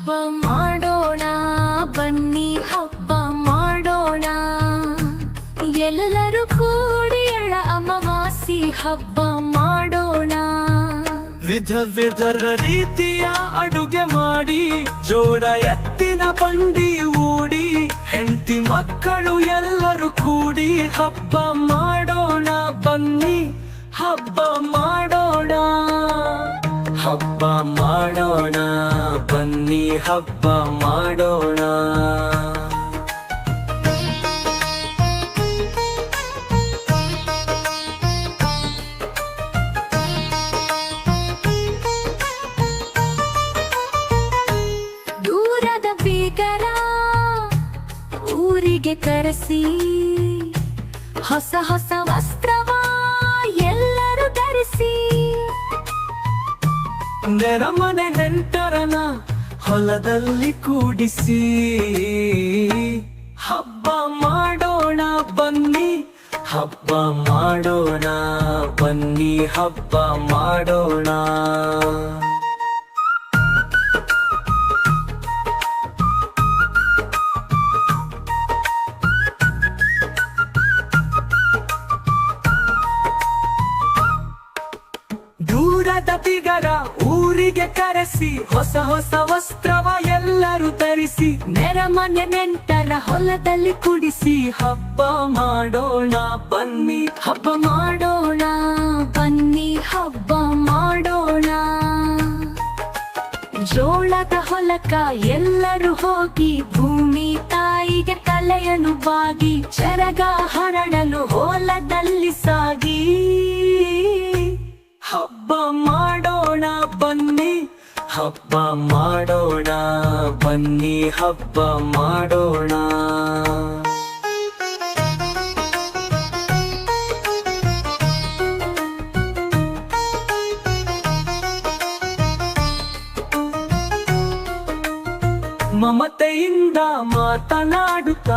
ಹಬ್ಬ ಮಾಡೋಣ, ಬನ್ನಿ ಹಬ್ಬ ಮಾಡೋಣ. ಎಲ್ಲರೂ ಕೂಡಿ ಎಳ ಅಮಾವಾಸಿ ಹಬ್ಬ ಮಾಡೋಣ. ವಿಧ ವಿಧ ರೀತಿಯ ಅಡುಗೆ ಮಾಡಿ, ಜೋಡ ಎತ್ತಿನ ಬಂಡಿ ಓಡಿ ಹೆಂಡತಿ ಮಕ್ಕಳು ಎಲ್ಲರೂ ಕೂಡಿ ಹಬ್ಬ ಮಾಡೋಣ, ಬನ್ನಿ ಹಬ್ಬ ಮಾಡೋಣ. ಹಬ್ಬ ಮಾಡೋಣ. ಬನ್ನಿ ಹಬ್ಬ ಮಾಡೋಣ. ದೂರದ ಬೀಗರ ಊರಿಗೆ ಕರೆಸಿ ಹೊಸ ಹೊಸ ವಸ್ತ್ರವ ಎಲ್ಲರೂ ಧರಿಸಿ. ನೆರಮನೆ ನೆಂಟರನ ಹೊಲದಲ್ಲಿ ಕೂಡಿಸಿ. ಹಬ್ಬ ಮಾಡೋಣ ಬನ್ನಿ. ಹಬ್ಬ ಮಾಡೋಣ ಬನ್ನಿ. ಹಬ್ಬ ಮಾಡೋಣ. ದೂರದ ಬಿಗರ ಊರಿಗೆ ಕರೆಸಿ, ಹೊಸ ಹೊಸ ವಸ್ತ್ರವ ಎಲ್ಲರೂ ಧರಿಸಿ, ನೆರಮನೆ ನೆಂಟರ ಹೊಲದಲ್ಲಿ ಕುಡಿಸಿ, ಹಬ್ಬ ಮಾಡೋಣ, ಬನ್ನಿ, ಹಬ್ಬ ಮಾಡೋಣ, ಬನ್ನಿ, ಹಬ್ಬ ಮಾಡೋಣ. ಜೋಳದ ಹೊಲಕ ಎಲ್ಲರೂ ಹೋಗಿ, ಭೂಮಿ ತಾಯಿಗೆ ತಲೆಯನ್ನು ಬಾಗಿ, ಚರಗ ಹರಡಲು ಹೊಲದಲ್ಲಿ ಸಾಗಿ. ಹಬ್ಬ ಮಾಡೋಣ ಬನ್ನಿ ಹಬ್ಬ ಮಾಡೋಣ ಬನ್ನಿ ಹಬ್ಬ ಮಾಡೋಣ. ಮಮತೆಯಿಂದ ಮಾತನಾಡುತ್ತ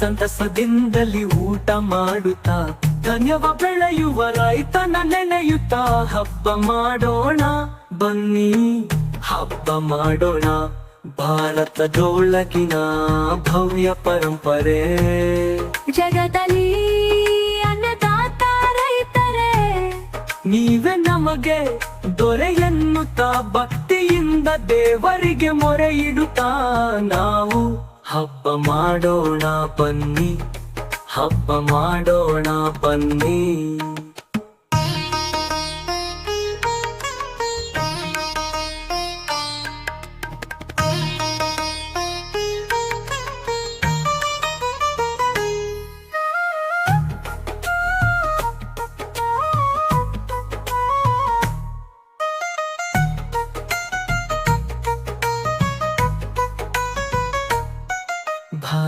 ಸಂತಸದಿಂದಲಿ ಊಟ ಮಾಡುತ್ತಾ ಧನ್ಯವ ಬೆಳೆಯುವ ರೈತನ ನೆನೆಯುತ್ತಾ ಹಬ್ಬ ಮಾಡೋಣ ಬನ್ನಿ. ಹಬ್ಬ ಮಾಡೋಣ ಭಾರತದೊಳಗಿನ ಭವ್ಯ ಪರಂಪರೆ. ಜಗದಲ್ಲಿ ಅನ್ನದಾತ ರೈತರೆ. ನೀವೇ ನಮಗೆ ದೊರೆಯೆನ್ನುತಾ ಭಕ್ತಿಯಿಂದ ದೇವರಿಗೆ ಮೊರೆ ಇಡುತ್ತಾ. ನಾವು ಹಬ್ಬ ಮಾಡೋಣ ಬನ್ನಿ. ಹಬ್ಬ ಮಾಡೋಣ ಬನ್ನಿ.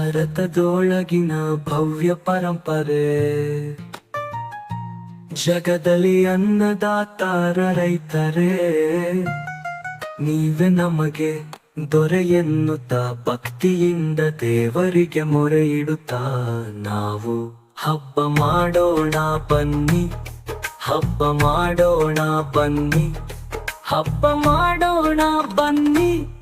ಭಾರತದೊಳಗಿನ ಭವ್ಯ ಪರಂಪರೆ. ಜಗದಲ್ಲಿ ಅನ್ನದಾತಾರ ರೈತರೇ, ನೀವೇ ನಮಗೆ ದೊರೆ ಭಕ್ತಿಯಿಂದ ದೇವರಿಗೆ ಮೊರೆ ಇಡುತ್ತಾ ನಾವು. ಹಬ್ಬ ಮಾಡೋಣ ಬನ್ನಿ, ಹಬ್ಬ ಮಾಡೋಣ ಬನ್ನಿ, ಹಬ್ಬ ಮಾಡೋಣ ಬನ್ನಿ.